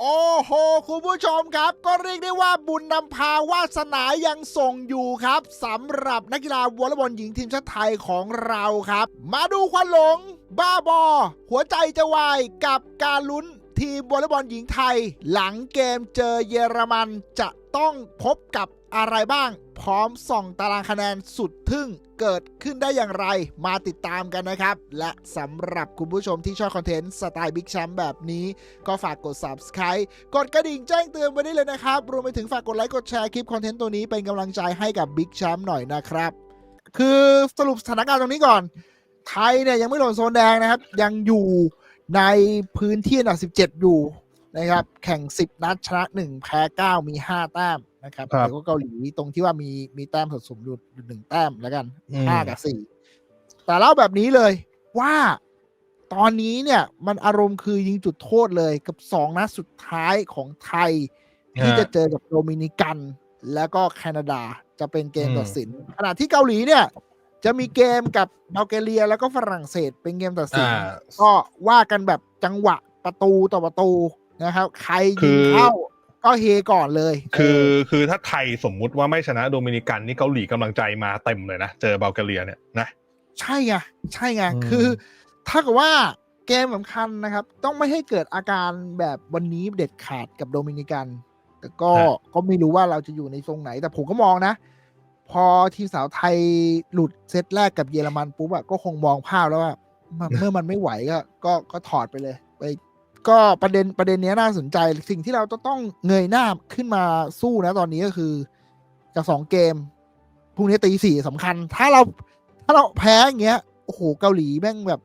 โอ้โห คุณผู้ชมครับ ก็เรียกได้ว่าบุญนำพาวาสนายังส่งอยู่ครับสำหรับนักกีฬาวอลเลย์บอลหญิงทีมชาติไทยของเราครับ มาดูควันหลง บ้าบอ หัวใจจะวายกับการลุ้นทีมวอลเลย์บอลหญิงไทย หลังเกมเจอเยอรมันจะต้องพบกับ อะไรบ้างพร้อมส่องตารางคะแนนสุดทึ่งเกิดขึ้นได้อย่างไรมาติดตามกันนะครับ และสำหรับคุณผู้ชมที่ชอบคอนเทนต์สไตล์บิ๊กแชมป์แบบนี้ ก็ฝากกด subscribe กดกระดิ่งแจ้งเตือนไว้ได้เลยนะครับ รวมไปถึงฝากกดไลค์กดแชร์คลิปคอนเทนต์ตัวนี้เป็นกำลังใจให้กับบิ๊กแชมป์หน่อยนะครับ คือสรุปสถานการณ์ตรงนี้ก่อน ไทยเนี่ยยังไม่หล่นโซนแดงนะครับ ยังอยู่ในพื้นที่อันดับ17 อยู่นะครับ แข่ง 10 นัดชนะ 1 แพ้ 9 มี 5 แต้ม นะครับครับเดี๋ยวก็เกาหลีตรงที่ว่ามีมีแต้มสะสมอยู่หนึ่งแต้มแล้วกันอืมห้ากับสี่แต่เล่าแบบนี้เลยว่าตอนนี้เนี่ยมันอารมณ์คือยิงจุดโทษเลยกับสองนัดสุดท้ายของไทย ที่จะเจอกับโดมินิกัน แล้วก็แคนาดาจะเป็นเกมอืมตัดสิน ขณะที่เกาหลีเนี่ย จะมีเกมกับบัลแกเรียแล้วก็ฝรั่งเศสเป็นเกมตัดสินอ่าก็ว่ากันแบบจังหวะประตูต่อประตูนะครับ ใครคืยิงอเข้า ก็เฮก่อนเลย คือเคือถ้าไทยสมมุติว่าไม่ชนะโดมินิกันนี่เกาหลีกำลังใจมาเต็มเลยนะ เจอบัลแกเรียเนี่ยนะ ใช่ไงใช่ไงอืมคือถ้าเกิดว่าเกมสำคัญนะครับ ต้องไม่ให้เกิดอาการแบบวันนี้เด็ดขาดกับโดมินิกัน แต่ก็ก็ไม่รู้ว่าเราจะอยู่ในทรงไหน แต่ผมก็มองนะ พอทีมสาวไทยหลุดเซตแรกกับเยอรมันปุ๊บอะก็คงมองภาพแล้วว่ามันเมื่อมันไม่ไหวก็ ก็ก็ถอดไปเลย ไป ก็ประเด็นประเด็นเนี้ยน่าสนใจสิ่งที่เราต้องต้องเงยหน้าขึ้นมาสู้นะตอนนี้ก็คือจากสองเกมพรุ่งนี้ตีสี่สำคัญ ถ้าเราถ้าเราแพ้อย่างเงี้ยโอ้โหเกาหลีแม่งแบบ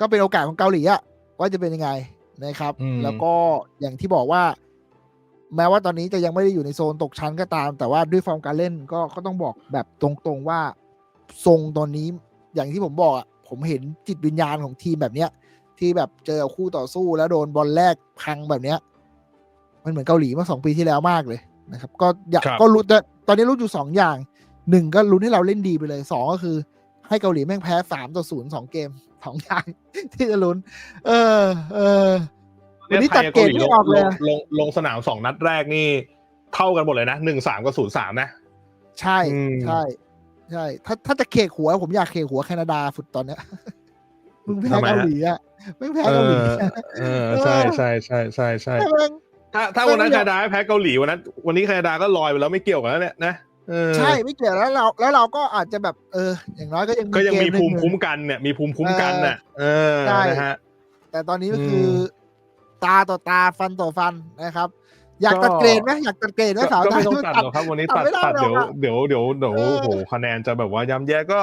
ก็เป็นโอกาสของเกาหลีอะว่าจะเป็นยังไงนะครับอืมแล้วก็อย่างที่บอกว่า แม้ว่าตอนนี้จะยังไม่ได้อยู่ในโซนตกชั้นก็ตาม แต่ว่าด้วยฟอร์มการเล่นก็ก็ต้องบอกแบบตรงๆว่าทรงตอนนี้อย่างที่ผมบอกอะผมเห็นจิตวิญญาณของทีมแบบเนี้ย ที่แบบเจอคู่ต่อสู้แล้วโดนบอลแรกพังแบบเนี้ย มันเหมือนเกาหลีเมื่อสองปีที่แล้วมากเลยนะครับ ก็อยากครับก็รู้แต่ตอนนี้รู้อยู่สองอย่างหนึ่งก็ลุ้นให้เราเล่นดีไปเลยสองก็คือ ให้เกาหลีแม่งแพ้สามต่อศูนย์สองเกมสองอย่างที่จะลุ้น เออ เออวันนี้ตัดเกรดไม่ออกเลยลงลงลงสนามสองนัดแรกนี่ เท่ากันหมดเลยนะหนึ่งสามกับศูนย์สามนะ ใช่อืมใช่ใช่ ถ้าถ้าจะเคกหัว ผมอยากเคกหัวแคนาดาสุดตอนเนี้ย มึงแพ้ทำไมฮะ เกาหลีอะไม่แพ้เอเกาหลีอเออใช่ใช่ใช่ใช่ใช่ใช่ไหมถ้าถ้าวันนั้นแคนาดาไม่แพ้เกาหลีวันนั้น วันนี้แคนาดาก็ลอยไปแล้วไม่เกี่ยวกันแล้วเนี่ยนะเออใช่ไม่เกี่ยวแล้วเราแล้วเราก็อาจจะแบบเออ อย่างน้อยก็ยังก็ยังมีเกภูมิหนึ่ คุ้มกันเนี่ยมีภูมิคุ้มกันน่ะเออใช่ นะฮะ แต่ตอนนี้ก็คือมตาต่อตาฟันต่อฟันนะครับ อยากก็ ตัดเกรดไหมอยากตัดเกรดไหมก็สาวก็ไทยไม่ต้องตัดหรอกครับวันนี้ตัตัดดไม่ได้ตัดหรอกเดี๋ยวอะ เดี๋ยวเดี๋ยวเดี๋ยวเออโอ้โหคะแนนจะแบบว่าย่ำแย่ก็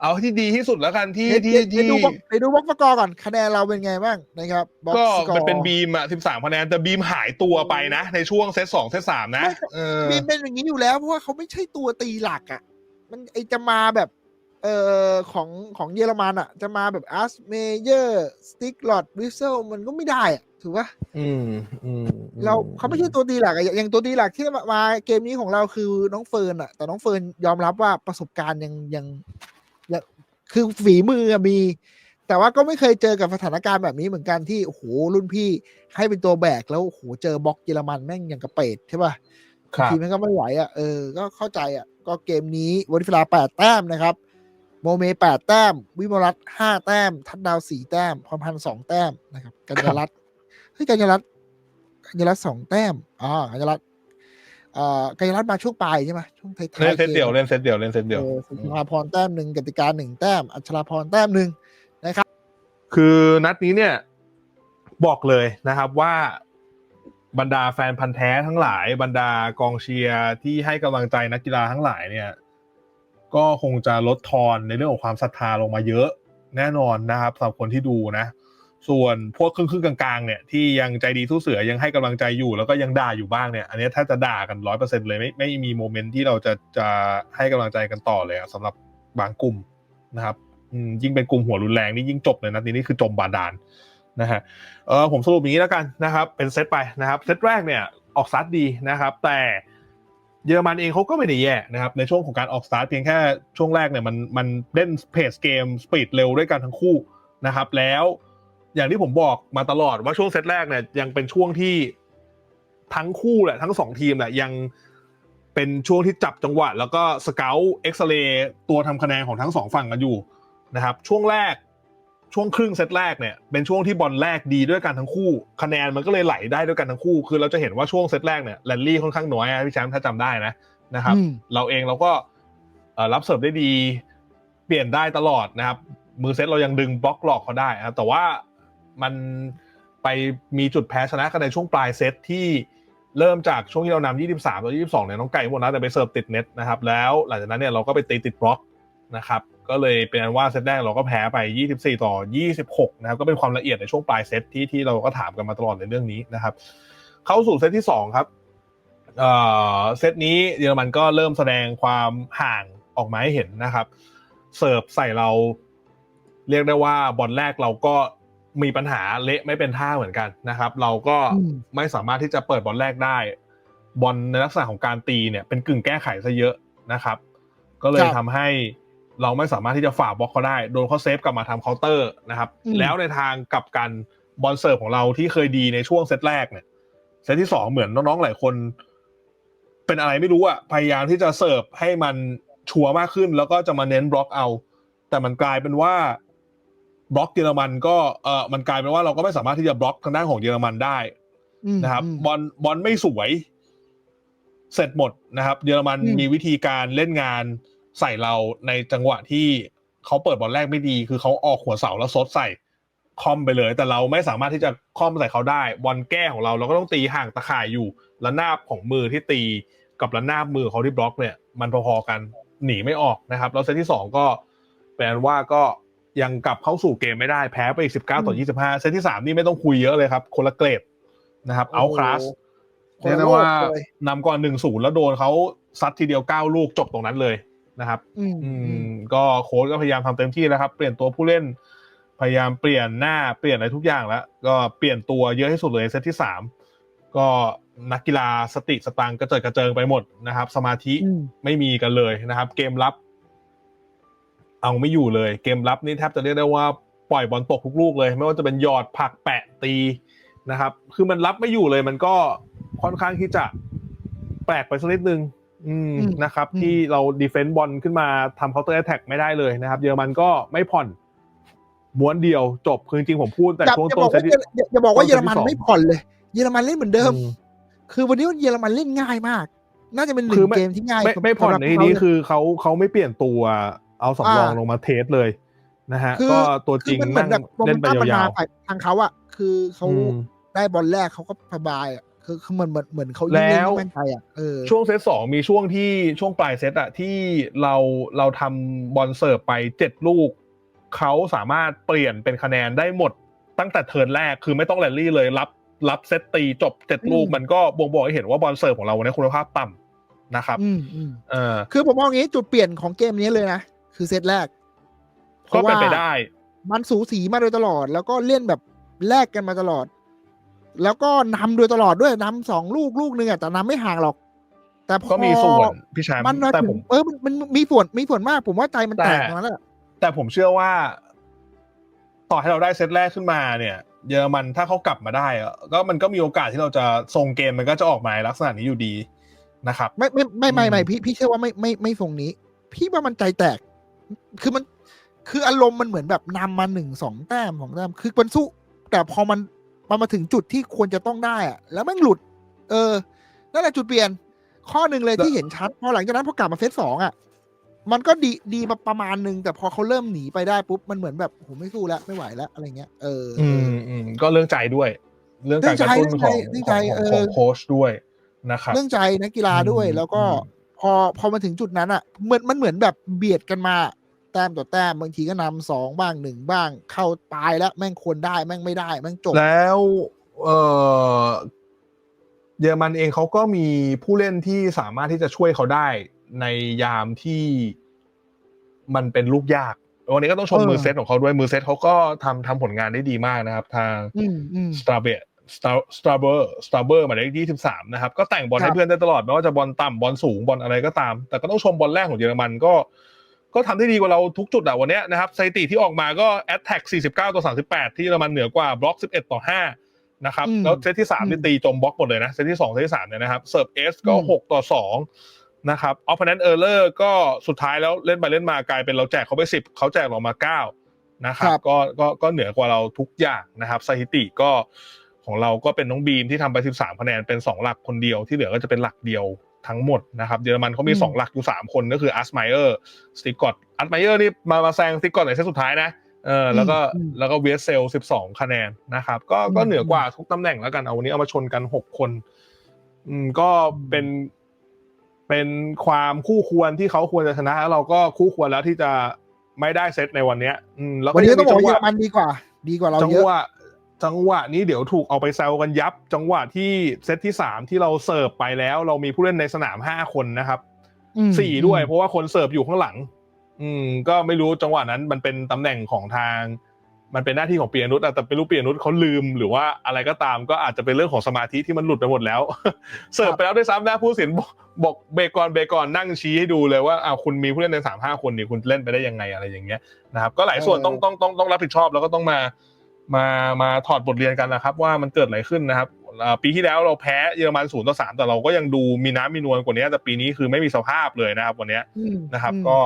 เอาที่ดีที่สุดแล้วกันที่เดี๋ยวที่เดี๋ยวที่ดูบล็อกเดี๋ยวดูบล็อกสกอร์ก่อนคะแนนเราเป็นไงบ้างนะครับบล็อกก็สกอมันร์เป็นบีมอะสิบสามคะแนนแต่บีมหายตัวไปนะ ในช่วงเซตสองเซตสามนะเออมีเป็นอย่างนี้อยู่แล้วเพราะว่าเขาไม่ใช่ตัวตีหลักอะ มันไอจะมาแบบ เอ่อของของเยอรมันอะ จะมาแบบอาร์สเมเยอร์สติ๊กลอดวิเซลมันก็ไม่ได้อะถูกปะอืมอืมเราเขาไม่ใช่ตัวตีหลักอะอย่างอย่างตัวตีหลักที่มามาเกมนี้ของเราคือน้องเฟิร์นอะ แต่น้องเฟิร์นยอมรับว่าประสบการณ์ยังยังยัง คือฝีมืออะมี แต่ว่าก็ไม่เคยเจอกับสถานการณ์แบบนี้เหมือนกันที่โอ้โหรุ่นพี่ให้เป็นตัวแบกแล้วโอ้โหเจอบล็อกเยอรมันแม่งอย่างกระเป็ดใช่ปะครับทีมมันก็ไม่ไหวอะเออก็เข้าใจอะ ก็เกมนี้วอนิฟลาแปดแต้มนะครับ โมเมแปดแต้ม วิมลรัตห้าแต้ม ทัดดาวสี่แต้มพรพันธ์สองแต้มนะครับกัญญารัตน์เฮ้ยกัญญารัตน์กัญญารัตน์สองแต้มอ๋อกัญญารัตน์เอ่อ กัญญารัตน์มาช่วงปลายใช่ไหมช่วงท้ายๆเล่นเซตกมเดียวเล่นเซตเดียวเล่นเซตเดียวเออสุภาพรแต้มหนึ่งกติกาหนึ่งแต้ม อัชราพรแต้มหนึ่งนะครับ คือนัดนี้เนี่ยบอกเลยนะครับว่าบรรดาแฟนพันธ์แท้ทั้งหลาย บรรดากองเชียร์ที่ให้กำลังใจนักกีฬาทั้งหลายเนี่ย ก็คงจะลดทอนในเรื่องของความศรัทธาลงมาเยอะ แน่นอนนะครับสำหรับคนที่ดูนะ ส่วนพวกครึ่งครึ่งกลางๆเนี่ยที่ยังใจดีสู้เสือยังให้กำลังใจอยู่แล้วก็ยังด่าอยู่บ้างเนี่ย อันนี้ถ้าจะด่ากันร้อยเปอร์เซ็นเลยไม่ไม่มีโมเมนต์ที่เราจะจะให้กำลังใจกันต่อเลยอะสำหรับบางกลุ่มนะครับยิ่งเป็นกลุ่มหัวรุนแรงนี่ยิ่งจบเลยนะทีนี้คือจมบาดาลนะฮะเออผมสรุปอย่างนี้แล้วกันนะครับ เป็นเซตไปนะครับเซตแรกเนี่ยออกสตาร์ทดีนะครับ แต่เยอรมันเองเขาก็ไม่ได้แย่นะครับในช่วงของการออกสตาร์ทเพียงแค่ช่วงแรกเนี่ยมันมันเล่นเพจเกมสปีดเร็วด้วยกันทั้งคู่นะครับแล้ว อย่างที่ผมบอกมาตลอดว่าช่วงเซตแรกเนี่ยยังเป็นช่วงที่ทั้งคู่แหละทั้งสองทีมแหละยังเป็นช่วงที่จับจังหวะ แล้วก็สเกลเอ็กซเรย์ตัวทำคะแนนของทั้งสองฝั่งกันอยู่นะครับ ช่วงแรกช่วงครึ่งเซตแรกเนี่ยเป็นช่วงที่บอลแรกดีด้วยกันทั้งคู่ คะแนนมันก็เลยไหลได้ด้วยกันทั้งคู่ คือเราจะเห็นว่าช่วงเซตแรกเนี่ยแรนลี่ค่อนข้างน้อยพี่แชมป์ถ้าจำได้นะนะครับ เราเองเราก็รับเสิร์ฟได้ดี เปลี่ยนได้ตลอดนะครับ มือเซตเรายังดึงบล็อกหลอกเขาได้นะแต่ว่า มันไปมีจุดแพ้ชนะกันในช่วงปลายเซตที่เริ่มจากช่วงที่เรานำ23แล้ว22เนี่ยน้องไก่หมดนะแต่ไปเสิร์ฟติดเน็ตนะครับแล้วหลังจากนั้นเนี่ยเราก็ไปตีติดบล็อกนะครับก็เลยเป็นอันว่าเซตแรกเราก็แพ้ไป 24 ต่อ 26 นะครับก็เป็นความละเอียดในช่วงปลายเซตที่ที่เราก็ถามกันมาตลอดในเรื่องนี้นะครับ เข้าสู่เซตที่ 2 ครับเอ่อเซตนี้เยอรมันก็เริ่มแสดงความห่างออกมาให้เห็นนะครับ เสิร์ฟใส่เราเรียกได้ว่าบอลแรกเราก็ มีปัญหาเละไม่เป็นท่าเหมือนกันนะครับ เราก็อืมไม่สามารถที่จะเปิดบอลแรกได้ บอลในลักษณะของการตีเนี่ยเป็นกึ่งแก้ไขซะเยอะนะครับ ก็เลยครับทำให้เราไม่สามารถที่จะฝ่าบล็อกเขาได้ โดนเขาเซฟกลับมาทำเคาน์เตอร์นะครับอืมแล้วในทางกลับกันบอลเสิร์ฟของเราที่เคยดีในช่วงเซตแรกเนี่ยเซตที่สองเหมือนน้องๆหลายคน เป็นอะไรไม่รู้อะพยายามที่จะเสิร์ฟให้มันชัวร์มากขึ้น แล้วก็จะมาเน้นบล็อกเอา แต่มันกลายเป็นว่า บล็อกเยอรมันก็เออมันกลายเป็นว่าเราก็ไม่สามารถที่จะบล็อกทางด้านของเยอรมันได้อืมนะครับอืมบอลบอลไม่สวย เสร็จหมดนะครับ เยอรมันอืมมีวิธีการเล่นงานใส่เราในจังหวะที่เขาเปิดบอลแรกไม่ดี คือเขาออกหัวเสาแล้วซดใส่คอมไปเลย แต่เราไม่สามารถที่จะคอมใส่เขาได้ บอลแก้ของเราเราก็ต้องตีห่างตะข่ายอยู่ระนาบของมือที่ตีกับระนาบมือเขาที่บล็อกเนี่ย มันพอๆกันหนีไม่ออกนะครับ แล้วเซตที่สองก็แปลว่าก็ ยังกลับเข้าสู่เกมไม่ได้แพ้ไปอีกสิบเก้าต่อยี่สิบห้าเซตที่สามนี่ไม่ต้องคุยเยอะเลยครับ คนละเกรดนะครับเอาคลาสโอ้โหเรียกได้ว่าคนละโลกเลยนำก่อนหนึ่งศูนย์แล้วโดนเขาซัดทีเดียวเก้าลูกจบตรงนั้นเลยนะครับ อืมอือืมมก็โค้ชก็พยายามทำเต็มที่แล้วครับ เปลี่ยนตัวผู้เล่น พยายามเปลี่ยนหน้าเปลี่ยนอะไรทุกอย่างแล้ว ก็เปลี่ยนตัวเยอะที่สุดเลยเซตที่สามก็นักกีฬาสติสตังค์กระเจิดกระเจิงไปหมดนะครับ สมาธิอืมไม่มีกันเลยนะครับ เกมรับ เอาไม่อยู่เลย เกมรับนี่แทบจะเรียกได้ว่าปล่อยบอลตกทุกลูกเลย ไม่ว่าจะเป็นหยอดผลักแปะตีนะครับ คือมันรับไม่อยู่เลย มันก็ค่อนข้างที่จะแปลกไปสักนิดนึงอืมอืมนะครับอืมที่เราดีเฟนต์บอลขึ้นมาทำเคาน์เตอร์แท็กไม่ได้เลยนะครับ เยอรมันก็ไม่ผ่อนม้วนเดียวจบคือจริงๆผมพูดแต่อย่าช่วงอย่าต้บนอกเซตว่าที่อย่าอย่าบอกว่าต้นเยเซอตรที่มันสองไม่ผ่อนเลย เยอรมันเล่นเหมือนเดิมอืมคือวันนี้เยอรมันเล่นง่ายมาก น่าจะเป็นหนึ่คืองไม่เกมที่ง่ายไม่ไม่ผ่อนสำหรับในที่เขานี้เลยคือเขาเขาไม่เปลี่ยนตัว เอาสำรองอ่าลงมาเทสเลยนะฮะคือก็ตัวจริงคือมันเหมืนั่องนแบบโมเมเล่นนไปตัมมันยามาวฝ่ายทางเขาอะคือเขาๆอืมได้บอลแรกเขาก็สบายอะคือคือเหมือนเหมือนเหมือนเขายิ่งเล่นแล้วยิ่งมั่นใจอะเออช่วงเซตสองมีช่วงที่ช่วงปลายเซตอะที่เราเราทำบอลเสิร์ฟไปเจ็ดลูกเขาสามารถเปลี่ยนเป็นคะแนนได้หมดตั้งแต่เทิร์นแรกคือไม่ต้องแรลลี่เลยรับรับเซตตีจบเจ็ดลูกอืมมันก็บ่งบอกให้เห็นว่าบอลเสิร์ฟของเราวันนี้คุณภาพต่ำนะครับ อืมอืมเออคือผมมองอย่างนี้จุดเปลี่ยนของเกมนี้เลยนะ คือเซตแรกก็เป็นไปพราะว่าได้ มันสูสีมาโดยตลอด แล้วก็เล่นแบบแลกกันมาตลอด แล้วก็นำโดยตลอดด้วยนำสองลูกลูกหนึ่งอะแต่นำไม่ห่างหรอก แต่พอก็มีส่วนพี่แชมป์มันมาแต่ถึผงมเออมันมันมีส่วนมีส่วนมาก ผมว่าใจมันแตกแต่ตรงนั้นแหละแต่ผมเชื่อว่า ต่อให้เราได้เซตแรกขึ้นมาเนี่ยเยอรมันถ้าเขากลับมาได้อะก็มันก็มีโอกาสที่เราจะทรงเกมมันก็จะออกมาในลักษณะนี้อยู่ดีนะครับ ไม่ไม่ไม่ไม่ไม่อืมพี่พี่เชื่อว่าไม่ไม่ไม่ทรงนี้ พี่ว่ามันใจแตก คือมันคืออารมณ์มันเหมือนแบบนำมาหนึ่งสองแต้มของแต้มคือมันสู้ แต่พอมันมันมาถึงจุดที่ควรจะต้องได้อะแล้วแม่งหลุด เออนั่นแหละจุดเปลี่ยน ข้อหนึ่งเลยที่เห็นชัดพอหลังจากนั้นพอกลับมาเซตสองอะ มันก็ดีดีมาประมาณหนึ่งแต่พอเขาเริ่มหนีไปได้ปุ๊บมันเหมือนแบบโหไม่สู้แล้วไม่ไหวแล้วอะไรเงี้ยเอออืมอืมก็เรื่องใจด้วย เรื่องการกระตุ้นของเรื่องขใจองเออของโค้ชด้วยนะครับเรื่องใจนักกีฬาด้วยอืมแล้วก็อืมพอพอมาถึงจุดนั้นอะเหมือนมันเหมือนแบบเบียดกันมา แต้มต่อแต้มบางทีก็นำสองบ้างหนึ่งบ้าง เข้าปลายแล้วแม่งควรได้แม่งไม่ได้ แม่งจบ แล้วเออเยอรมันเองเขาก็มีผู้เล่นที่สามารถที่จะช่วยเขาได้ในยามที่มันเป็นลูกยากวันนี้ก็ต้องชมเออมือเซตของเขาด้วยมือเซตเขาก็ทำทำผลงานได้ดีมากนะครับ ทางอืมอืมสตาร์เบสสตาร์สตาร์เบอร์สตาร์เบอร์หมายเลขยี่สิบสามนะครับ ก็แต่งบอลครัให้บเพื่อนได้ตลอด ไม่ว่าจะบอลต่ำบอลสูงบอลอะไรก็ตาม แต่ก็ต้องชมบอลแรกของเยอรมันก็ ก็ทำได้ดีกว่าเราทุกจุดอะวันเนี้ยนะครับสถิติที่ออกมาก็ Attack 49 ต่อ 38 ที่เยอรมันเหนือกว่าบล็อก 11 ต่อ 5 นะครับอืมแล้วเซตที่3นี่อืมตีจมบล็อกหมดเลยนะ เซตที่2เซตที่3เนี่ยนะครับเซิร์ฟเอสก็อืม6ต่อ 2 นะครับ Opponent Error ก็สุดท้ายแล้วเล่นไปเล่นมากลายเป็นเราแจกเขาไป 10 เขาแจกเรามา 9 นะครับครับก็ก็ก็เหนือกว่าเราทุกอย่างนะครับสถิติก็ของเราก็เป็นน้องบีมที่ทำไป 13 คะแนนเป็น 2 หลักคนเดียวที่เหลือก็จะเป็นหลักเดียว ทั้งหมดนะครับเยอรมันเขามีอืม2หลักอยู่ 3 คนก็คืออัสไมเออร์สติกอตอัสไมเออร์นี่มามาแซงสติกอตในเซตสุดท้ายนะเออแล้วก็อืมแล้วก็เวสเซล12คะแนนนะครับ ก็อืมก็เหนือกว่าทุกตำแหน่งแล้วกันเอาวันนี้เอามาชนกัน6คน อืมก็เป็นเป็นความคู่ควรที่เขาควรจะชนะแล้วเราก็คู่ควรแล้วที่จะไม่ได้เซตในวันเนี้ย อืมแล้ววันก็นี้ยังต้อมีงบอกจังหว่าเยอวะรมันดีกว่า ดีกว่าเราจังเยอะหวะ จังหวะนี้เดี๋ยวถูกเอาไปแซวกันยับ จังหวะที่เซตที่สามที่เราเสิร์ฟไปแล้ว เรามีผู้เล่นในสนามห้าคนนะครับอืมสี่ด้วยเพราะว่าคนเสิร์ฟอยู่ข้างหลัง อืม ก็ไม่รู้จังหวะนั้นมันเป็นตำแหน่งของทาง มันเป็นหน้าที่ของเปียนุชอะแต่ไม่รู้เปียนุชเขาลืมหรือว่าอะไรก็ตามก็อาจจะเป็นเรื่องของสมาธิที่มันหลุดไปหมดแล้ว เสิร์ฟไปแล้วด้วยซ้ำนะผู้สินบอกบอกเบรกก่อนเบรกก่อนนั่งชี้ให้ดูเลยว่าอ้าวคุณมีผู้เล่นในสามห้าคนนี่คุณเล่นไปได้ยังไงอะไรอย่างเงี้ยนะครับก็หลายส่วนต้องต้องต้องต้องรับผิดชอบแล้วก็ต้องมา มามาถอดบทเรียนกันนะครับ ว่ามันเกิดอะไรขึ้นนะครับเอ่อปีที่แล้วเราแพ้เยอรมันศูนย์ต่อสามแต่เราก็ยังดูมีน้ำมีนวลกว่านี้ แต่ปีนี้คือไม่มีสภาพเลยนะครับ วันเนี้ยอืมนะครับอืมก็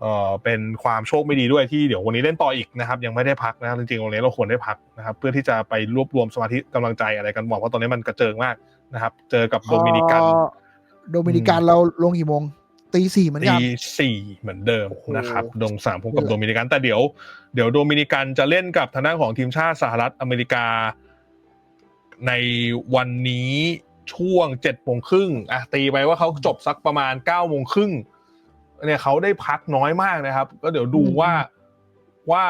เอ่อเป็นความโชคไม่ดีด้วยที่เดี๋ยววันนี้เล่นต่ออีกนะครับ ยังไม่ได้พักนะครับจริงๆวันนี้เราควรได้พักนะครับ เพื่อที่จะไปรวบรวมสมาธิกำลังใจอะไรกันบอกว่าตอนนี้มันกระเจิงมากนะครับ เจอกับโดมินิกันเอ่อโดมินิกันเราลงกี่โมง ตีสี่เหมือนตีกันสี่เหมือนเดิมโอ้โหนะครับดงสามพบกับเดือดโดมินิกัน แต่เดี๋ยวเดี๋ยวโดมินิกันจะเล่นกับทางด้านของทีมชาติสหรัฐอเมริกา ในวันนี้ช่วงเจ็ดโมงครึ่งอะตีไปว่าเขาจบสักประมาณเก้าโมงครึ่งเนี่ยเขาได้พักน้อยมากนะครับ ก็เดี๋ยวดูอืมว่าว่า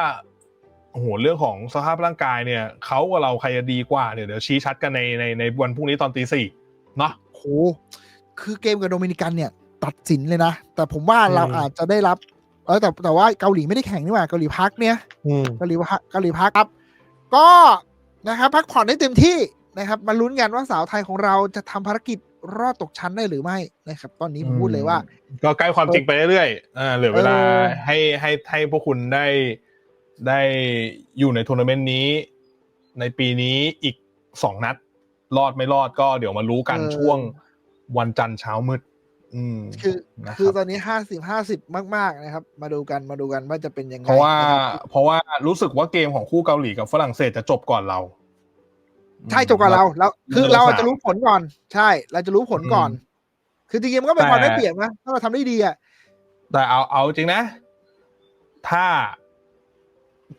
โอ้โหเรื่องของสภาพร่างกายเนี่ยเขากับเราใครจะดีกว่าเนี่ยเดี๋ยวชี้ชัดกันในในในวันพรุ่งนี้ตอนตีสี่เนาะโหคือเกมกับโดมินิกันเนี่ย ตัดสินเลยนะ แต่ผมว่าอืมเราอาจจะได้รับเออแต่แต่ว่าเกาหลีไม่ได้แข่งนี่หว่าเกาหลีพักเนี่ยอืมเกาหลีพักเกาหลีพักครับ ก็นะครับ พักผ่อนได้เต็มที่นะครับ มาลุ้นกันว่าสาวไทยของเราจะทำภารกิจรอดตกชั้นได้หรือไม่นะครับ ตอนนี้ผมพูดเลยว่า ก็ใกล้ความจริงไปเรื่อยๆอ่าเหลือเวลาเออให้ให้ให้พวกคุณได้ได้อยู่ในทัวร์นาเมนต์นี้ ในปีนี้อีกสองนัด รอดไม่รอดก็เดี๋ยวมารู้กันเออช่วงวันจันทร์เช้ามืด อืมคือนะคือรับตอนนี้ห้าสิบห้าสิบมาก ๆ นะครับ มาดูกันมาดูกันว่าจะเป็นยังไงเพราะว่านะครับเพราะว่ารู้สึกว่าเกมของคู่เกาหลีกับฝรั่งเศสจะจบก่อนเรา ใช่จบกับเราแล้วคือแล้วเราสามจะรู้ผลก่อน ใช่ เราจะรู้ผลก่อนอืมคือจริงๆมันก็เป็นความแต่ได้เปรียบนะถ้าเราทำได้ดีอะแต่เอาเอาจริงนะ ถ้า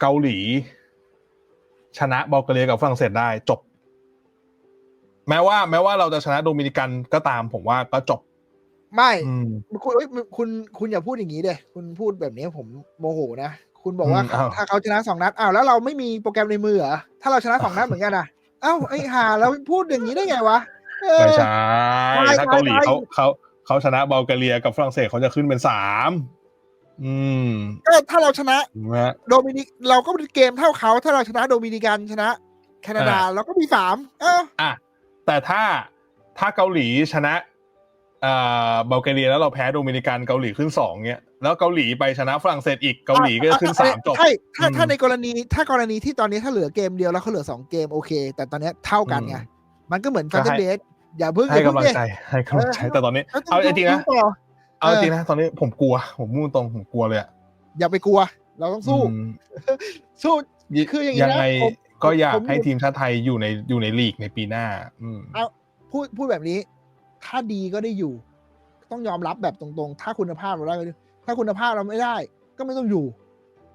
เกาหลี ชนะบอลแกเรียกับฝรั่งเศสได้จบ แม้ว่า แม้ว่าเราจะชนะโดมินิกันก็ตาม ผมว่าก็จบ ไม่อืมคุณเอ้ยคุณคุณอย่าพูดอย่างนี้เด้คุณพูดแบบนี้ผมโมโหนะ คุณบอกว่าอืมอ้าวถ้าเขาชนะสองนัดอ้าวแล้วเราไม่มีโปรแกรมในมือเหรอถ้าเราชนะสองนัดเหมือนกันอะอ้าวไอ้ห่าเราพูดอย่างนี้ได้ไงวะเออไม่ใช่ไม่ถ้าเกาหลีไม่เขาเขาเขาชนะบอลแกเรียกับฝรั่งเศสเขาจะขึ้นเป็นสามอืมก็ถ้าเราชนะนะโดมินิกเราก็เป็นเกมเท่าเขา ถ้าเราชนะโดมินิกันชนะ แคนาดาอ่าเราก็มีสามเอออะแต่ถ้าถ้าเกาหลีชนะ อ่าบอลแกเรียแล้วเราแพ้โดมินิกันเกาหลีขึ้นสองเนี่ยแล้วเกาหลีไปชนะฝรั่งเศสอีกเกาหลีก็จะขึ้นสามจบใช่ถ้าอืมถ้าในกรณีถ้ากรณีที่ตอนนี้ถ้าเหลือเกมเดียวแล้วเขาเหลือสองเกมโอเค แต่ตอนเนี้ยเท่ากันไงอืมมันก็เหมือนก็ฟันให้เดสอย่าเพิ่งให้อย่าเพิ่กำลังดิใจให้กำลังใจเออแต่ตอนนี้แล้วเอาจริงๆนะดูต่อเอาจริงๆนะตอนนี้ผมกลัว ผมมุ่งตรงผมกลัวเลยอะอย่าไปกลัว เราต้องสู้อืมสู้คืออย่างนี้ยังนะไงผมก็อยากผมให้ทีมชาติไทยอยู่ในอยู่ในลีกในปีหน้า อืมเอาพูดพูดแบบนี้ ถ้าดีก็ได้อยู่ ต้องยอมรับแบบตรงๆ ถ้าคุณภาพเราได้ก็ดีถ้าคุณภาพเราไม่ได้ ก็ไม่ต้องอยู่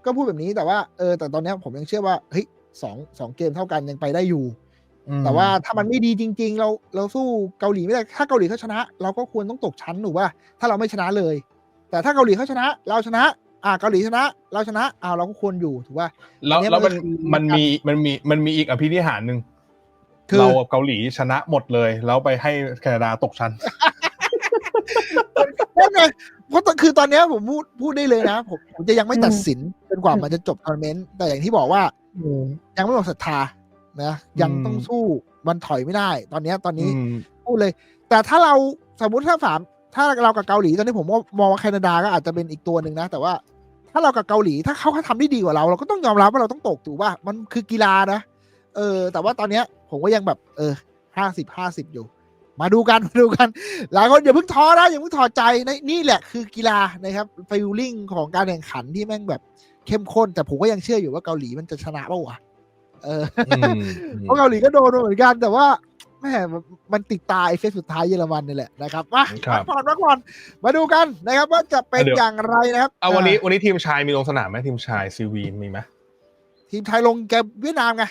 ก็พูดแบบนี้แต่ว่าเออแต่ตอนเนี้ยผมยังเชื่อว่าเฮ้ยสองสองเกมเท่ากันยังไปได้อยู่ แต่ว่าถ้ามันไม่ดีจริง ๆ เราเราสู้เกาหลีไม่ได้ถ้าเกาหลีเขาชนะ เราก็ควรต้องตกชั้นถูกป่ะถ้าเราไม่ชนะเลย แต่ถ้าเกาหลีเขาชนะ เราชนะอ่าเกาหลีชนะ เราชนะอ่าเราก็ควรอยู่ถูกป่ะแล้วอันเนี้ยแล้วมันมันคือมันมีมันมีมันมีอีกอภินิหารหนึ่งคือ เรากับเกาหลีชนะหมดเลย แล้วไปให้แคนาดาตกชั้นนั่นไงเพราะตอนคือตอนเนี้ยผมพูดพูดได้เลยนะ ผมผมจะยังไม่ตัดสินจนกว่ามันจะจบทัวร์นาเมนต์แต่อย่างที่บอกว่ายังไม่หมดศรัทธานะยังต้องสู้มันถอยไม่ได้ ตอนเนี้ยตอนนี้อืมพูดเลย แต่ถ้าเราสมมุติถ้าสามถ้าเรากับเกาหลีตอนนี้ผมว่ามองว่าแคนาดาก็อาจจะเป็นอีกตัวหนึ่งนะ แต่ว่าถ้าเรากับเกาหลีถ้าเขาทำได้ดีกว่าเรา เราก็ต้องยอมรับว่าเราต้องตกถูกป่ะมันคือกีฬานะ เออ แต่ว่าตอนเนี้ย ผมก็ยังแบบ เออห้าสิบห้าสิบอยู่ มาดูกัน มาดูกัน หลายคนอย่าเพิ่งท้อนะ อย่าเพิ่งถอดใจนะนี่แหละคือกีฬานะครับฟิลลิ่งของการแข่งขันที่แม่งแบบเข้มข้น แต่ผมก็ยังเชื่ออยู่ว่าเกาหลีมันจะชนะเปล่าวะเอออืมเพราะเกาหลีก็โดนมาเหมือนกัน แต่ว่าแม่มันมันติดตาไอ้เฟสสุดท้ายเยอรมันนี่แหละนะครับมาครับพักผ่อนพักผ่อนมาดูกันนะครับ ว่าจะเป็นเดี๋ยวอย่างไรนะครับเอาวันนี้อ่วันนี้ทีมชายมีลงสนามไหมทีมชายซีวีมีไหมทีมไทยลงแกบเวียดนามไง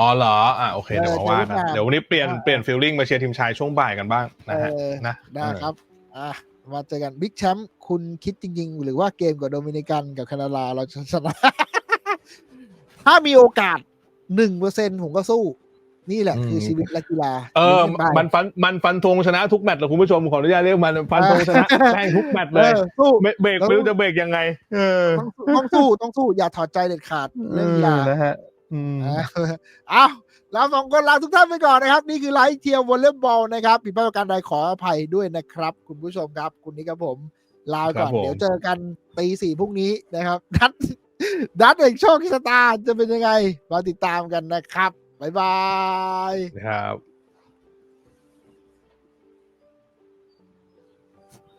อ๋อเหรอ อะโอเคเออเดี๋ยวมาว่ากันเจอเวียดนามเดี๋ยววันนี้เปลี่ยนอ่าเปลี่ยนฟิลลิ่งมาเชียร์ทีมชายช่วงบ่ายกันบ้างนะฮะเออนะได้ครับ อะมาเจอกันบิ๊กแชมป์คุณคิดจริง ๆ หรือว่าเกมกับโดมินิกันกับแคนาดาเราจะชนะ ถ้ามีโอกาสหนึ่งเปอร์เซ็นผมก็สู้ นี่แหละอืมคือชีวิตและกีฬา เออล่นได้มันฟันมันฟันธงชนะทุกแมตช์เลยคุณผู้ชมขออนุญาตเรียกมันฟันธงชนะแม่งทุกแมตช์เลยออสู้เบรกเบรกแล้วไม่รู้จะเบรกยังไง เออต้องสู้ต้องสู้ต้องสู้อย่าถอดใจเด็ดขาดเรื่องกีฬานะฮะ อืมอะเอาเราสองคนลาทุกท่านไปก่อนนะครับ นี่คือไลฟ์เทียร์วอลเลย์บอลนะครับผิดพลาดประการใดขออภัยด้วยนะครับ คุณผู้ชมครับ คุณนี้ครับผม ลาไปก่อนครับผมเดี๋ยวเจอกันตีสี่พรุ่งนี้นะครับนัดนัดแห่งโชคชะตาจะเป็นยังไงมาติดตามกันนะครับ บ๊ายบายนะครับ